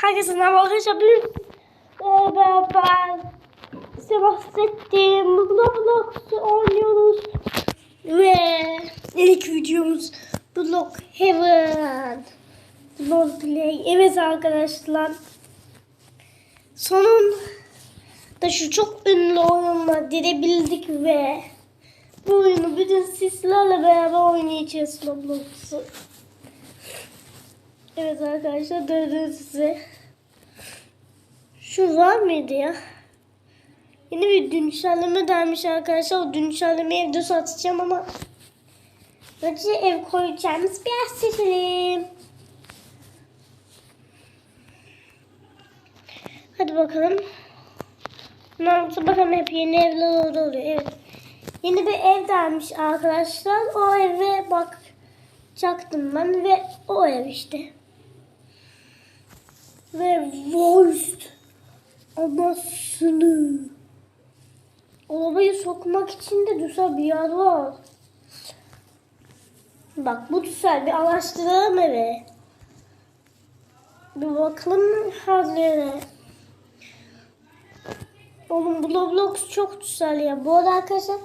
Herkese merhaba arkadaşlar. Bugün e, beraber bahsettiğim Roblox'u oynuyoruz. Ve ilk videomuz Block Heaven. Block Play. Evet arkadaşlar. Sonunda şu çok ünlü oyunla girebildik ve bu oyunu bütün sizlerle beraber oynayacağız Roblox'u. Evet arkadaşlar döndüm size. Şu var mıydı ya? Yeni bir güncelleме dermiş arkadaşlar. O güncellemeyi evde satacağım ama önce ev koyacağımız bir yer seçelim. Hadi bakalım. Bundan bakalım hep yeni evler oluyor. Evet. Yeni bir ev dermiş arkadaşlar. O eve bakacaktım ben ve o ev işte. Ve voice anasını. Arabayı sokmak için de güzel bir yer var. Bak bu güzel bir araştıralım eve. Bir bakalım her yere. Oğlum bu Roblox çok güzel ya. Bu arada arkadaşlar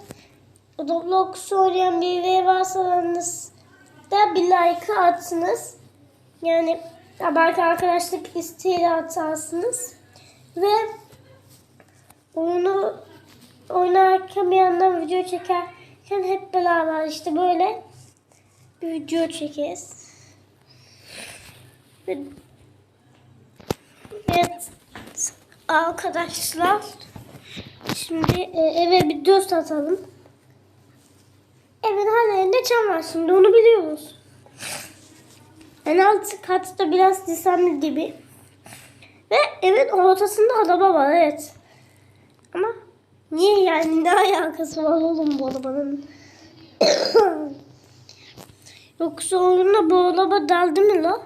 Roblox oynayan birileri varsa aranızda bir like atsınız. Yani ya belki arkadaşlık isteğiyle atarsınız. Ve oyunu oynarken bir yandan video çekerken hep beraber işte böyle bir video çekeriz. Ve Evet arkadaşlar şimdi e, eve bir göz atalım. Evin her yerinde çam var şimdi onu biliyoruz. En alt katta biraz disemli gibi. Ve evin ortasında araba var evet. Ama niye yani ne alakası var oğlum bu arabanın? Yoksa onunla bu araba daldı mı la?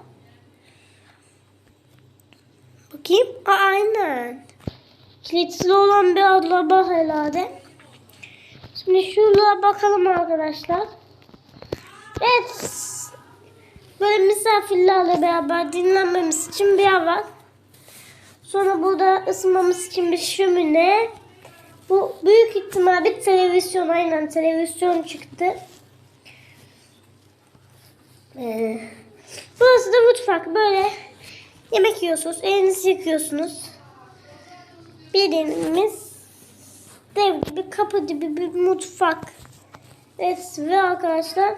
Bakayım. Aa, aynen. Kilitli olan bir araba herhalde. Şimdi şuraya bakalım arkadaşlar. Evet. Böyle misafirlerle beraber dinlenmemiz için bir var. Sonra burada ısınmamız için bir şömine. Bu büyük ihtimal bir televizyon. Aynen televizyon çıktı. Ee, burası da mutfak. Böyle yemek yiyorsunuz. Elinizi yıkıyorsunuz. Birimiz dev gibi kapı gibi bir mutfak. Evet ve arkadaşlar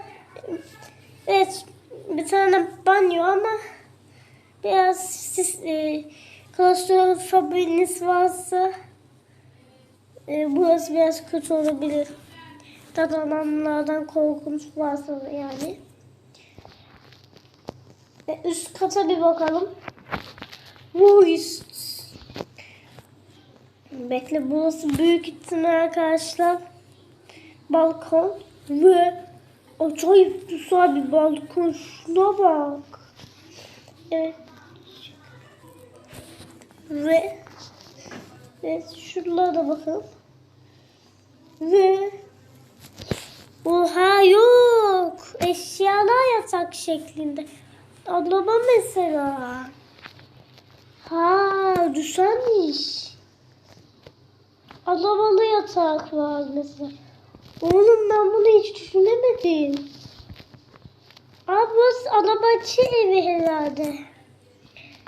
evet bir tane banyo ama biraz siz e, klostrofobiniz varsa e, burası biraz kötü olabilir. Tadamlardan korkunuz varsa yani. E, üst kata bir bakalım. Üst. Bekle burası büyük ihtimal arkadaşlar. Balkon ve acayip güzel bir balkon. Şuna bak. Evet. Ve evet şuralara da bakalım. Ve Oha yok. Eşyalar yatak şeklinde. Araba mesela. Ha güzelmiş. Arabalı yatak var mesela. Oğlum ben bunu hiç düşünemedim. Abi arabacı evi herhalde.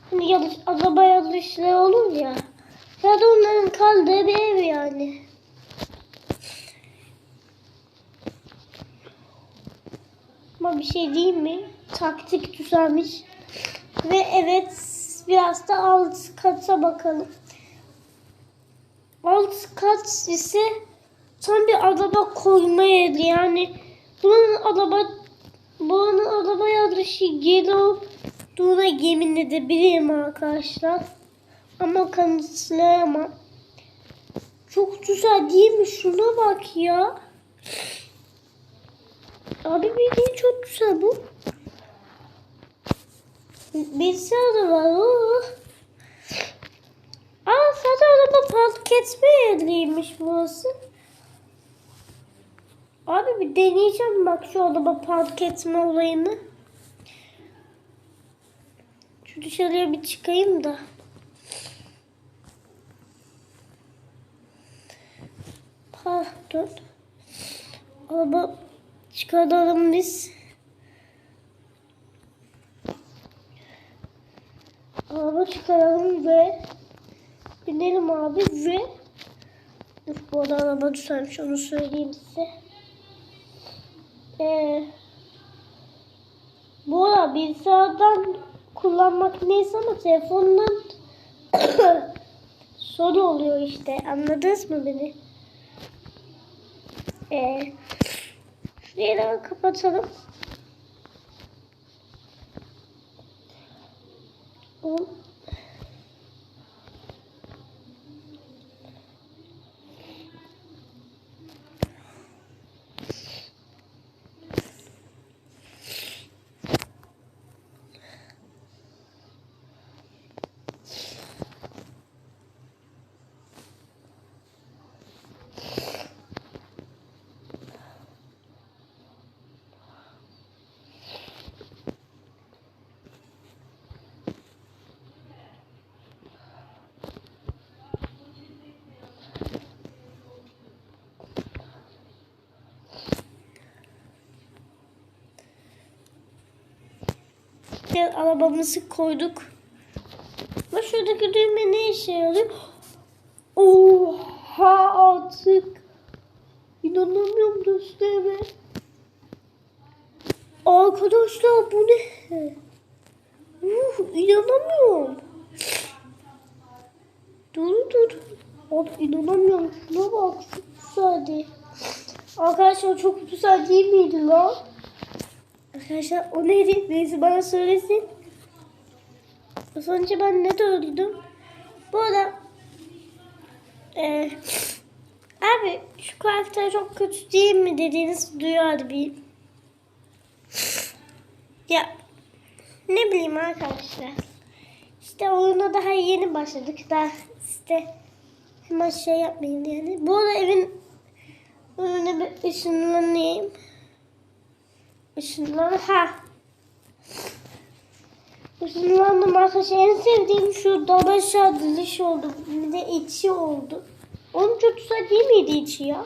Hani yarış, araba yarışları olur ya. Ya da onların kaldığı bir ev yani. Ama bir şey diyeyim mi? Taktik düzelmiş. Ve evet biraz da alt kata bakalım. Alt kat ise tam bir araba koyma yeri yani. Bunun araba bunun araba yarışı geri olduğuna yemin edebilirim arkadaşlar. Ama kanıtlayamam. Çok güzel değil mi? Şuna bak ya. Abi bildiğin çok güzel bu. Bilgisayar da var. Oo. Aa sadece araba park etme yeriymiş burası. Abi bir deneyeceğim bak şu araba park etme olayını. Şu Dışarıya bir çıkayım da. Pardon. Araba çıkaralım biz. Araba çıkaralım ve binelim abi ve Dur bu arada araba düzelmiş onu söyleyeyim size. Ee, bu arada bilgisayardan kullanmak neyse ama telefondan sorun oluyor işte. Anladınız mı beni? Ee, şurayı kapatalım. Bu- Gel arabamızı koyduk. Ve şuradaki düğme ne işe yarıyor? Oha artık. İnanamıyorum dostlarıma. Arkadaşlar bu ne? Uh, inanamıyorum. Dur dur. Abi inanamıyorum. Şuna bak. Çok güzeldi. Arkadaşlar çok güzel değil miydi lan? Arkadaşlar o neydi? Neyse bana söylesin. Önce ben ne gördüm? Bu arada eee abi şu karakter çok kötü değil mi dediğiniz duyardı bir. Ya ne bileyim arkadaşlar. İşte oyuna daha yeni başladık. Daha işte hemen şey yapmayın yani. Bu arada evin önüne bir ışınlanayım. Işınlan ha. Işınlandım arkadaşlar. En sevdiğim şu dalaşa diliş oldu. Bir de içi oldu. Onun güzel değil miydi içi ya?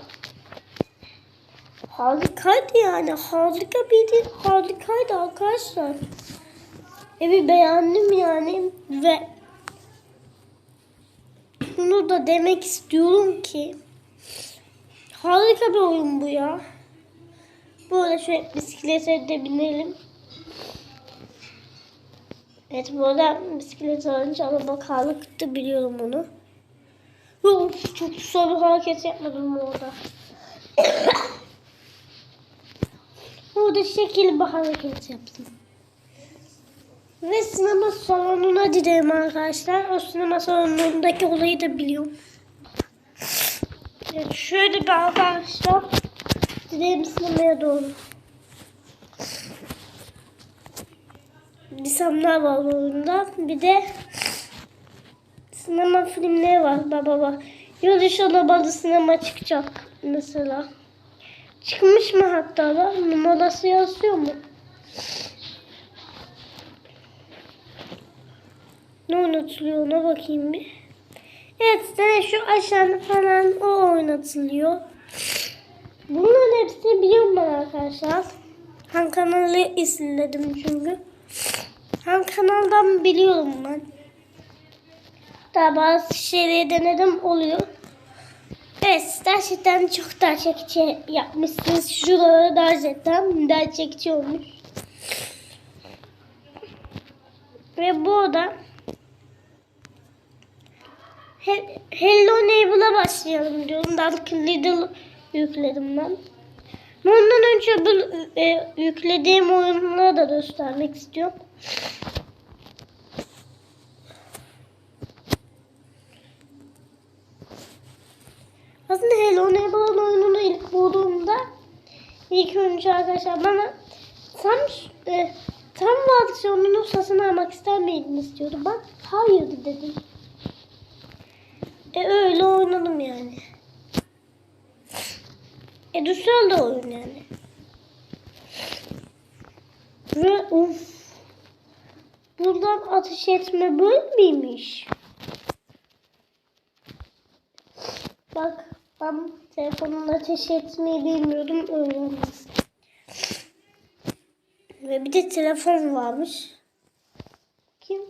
Harikaydı yani. Harika bir harikaydı arkadaşlar. Evi beğendim yani ve şunu da demek istiyorum ki harika bir oyun bu ya. Böyle şöyle bisiklete de binelim. Evet burada bisiklet alınca ama bakarlıktı biliyorum onu. Of, çok bir hareket yapmadım orada. Orada şekil bir hareket yaptım. Ve sinema salonuna gidelim arkadaşlar. O sinema salonundaki olayı da biliyorum. Evet, şöyle bir arkadaşlar. Gidelim sinemaya doğru. Lisanlar var orada. Bir de sinema filmleri var baba bak. Yol alabalı sinema çıkacak mesela. Çıkmış mı hatta da numarası yazıyor mu? Ne oynatılıyor ona bakayım bir. Evet işte şu aşağıda falan o oynatılıyor. Bunların hepsini biliyorum ben arkadaşlar. Han kanalı izledim çünkü. Han kanaldan biliyorum ben. Daha bazı şeyleri denedim oluyor. Evet gerçekten çok daha çekici yapmışsınız. Şuraları gerçekten daha çekici olmuş. Ve bu da He- Hello Neighbor'a başlayalım diyorum. Dark Little yükledim ben. Ondan önce bu e, yüklediğim oyunları da göstermek istiyorum. Aslında Hello Neighbor'ın oyununu ilk bulduğumda ilk önce arkadaşlar bana tam e, tam versiyonunu satın almak ister miydiniz diyordu. Ben hayır dedim. E öyle oynadım yani. E güzel de oyun yani. Ve uf. Buradan ateş etme böyle miymiş? Bak ben telefonla ateş etmeyi bilmiyordum öğrendim. Ve bir de telefon varmış. Kim?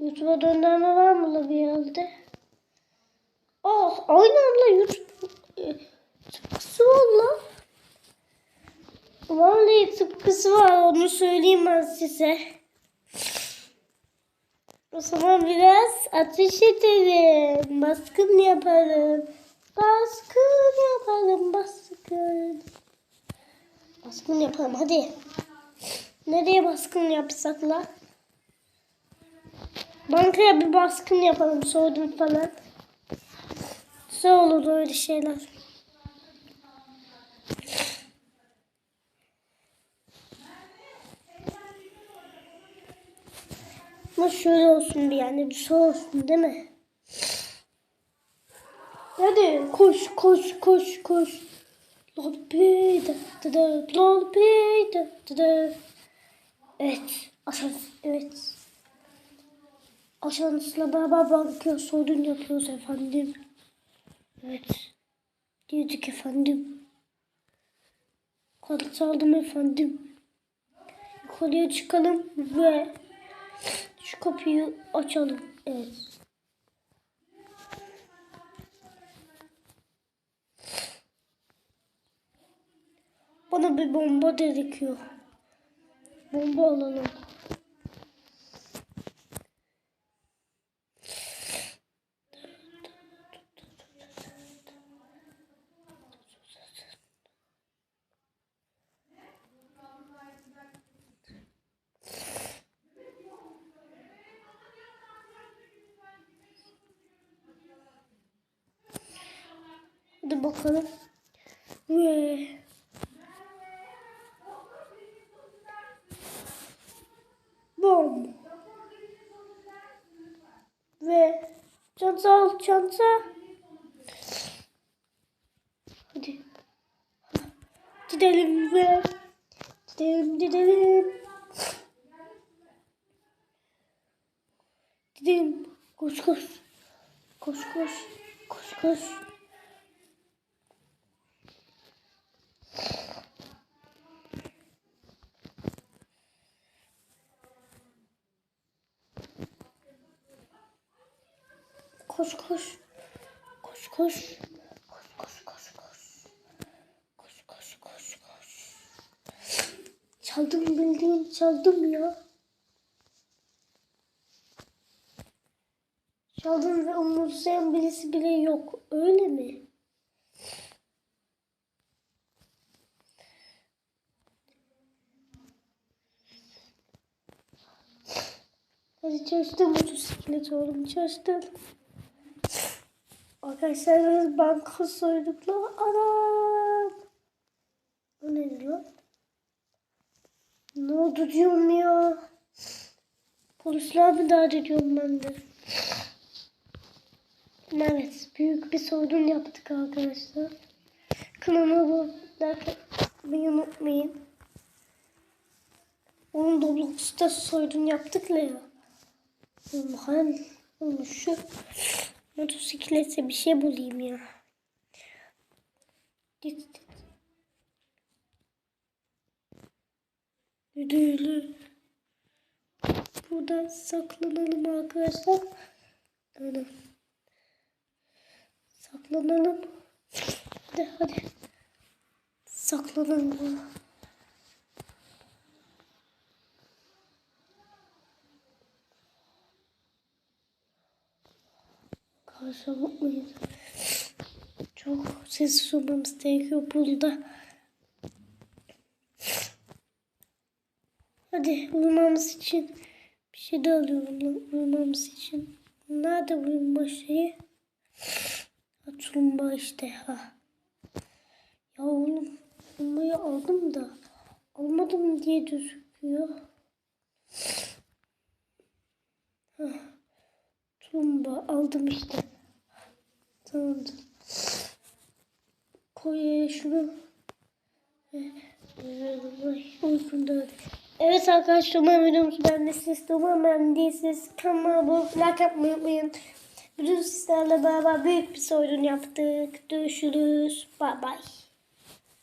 YouTube'a döndürme var mı bir yerde? Ah aynı anda YouTube e, tıpkısı var la. Vallahi tıpkısı var onu söyleyeyim ben size. O zaman biraz ateş edelim. Baskın yapalım. Baskın yapalım. Baskın. Baskın yapalım hadi. Nereye baskın yapsak la? Bankaya bir baskın yapalım. Soğudum falan. Güzel olur öyle şeyler. Ama şöyle olsun bir yani bir şey olsun değil mi? Hadi koş koş koş koş. Lolpeyda dıdı lolpeyda dıdı. Evet aşağı evet. Aşağısıyla beraber bakıyor soygun yapıyoruz efendim. Evet. Diyorduk efendim. Kanıt aldım efendim. Yukarıya çıkalım ve şu kapıyı açalım. Evet. Bana bir bomba gerekiyor. Bomba alalım. Hadi bakalım. Bom. Ve çanta al çanta. Hadi. Gidelim ve gidelim gidelim. Gidelim. Koş koş. Koş koş. Koş koş. Koş koş. Koş koş. Koş koş koş koş. Koş koş koş koş. Çaldım bildiğin çaldım ya. Çaldım ve umursayan birisi bile yok. Öyle mi? Hadi çalıştım motosiklet oğlum çalıştım. Arkadaşlar biz banka soyduk lan. Anam. Neydi lan? Ne oldu diyorum ya. Polisler mi daha diyorum ben de. Evet büyük bir soygun yaptık arkadaşlar. Kanalıma like unutmayın. Onun Roblox'ta soygun yaptık ya. Onu şu motosiklete bir şey bulayım ya. Düdüğlü. Burada saklanalım arkadaşlar. Aynen. Saklanalım. Hadi hadi. Saklanalım. Karşı bakmayın. Çok sessiz olmamız gerekiyor burada. Hadi uyumamız için bir şey de alıyorum lan uyumamız için. Nerede uyuma şeyi? Tulumba işte ha. Ya oğlum tulumbayı aldım da almadım diye gözüküyor. Hah. Tulumba aldım işte. Tamamdır. Koy şunu. Ee, Uykum da Evet arkadaşlar umarım videomuzu beğendiyseniz de umarım beğendiyseniz kanalıma abone olup like yapmayı unutmayın. Bugün sizlerle beraber büyük bir soygun yaptık. Görüşürüz. Bay bay.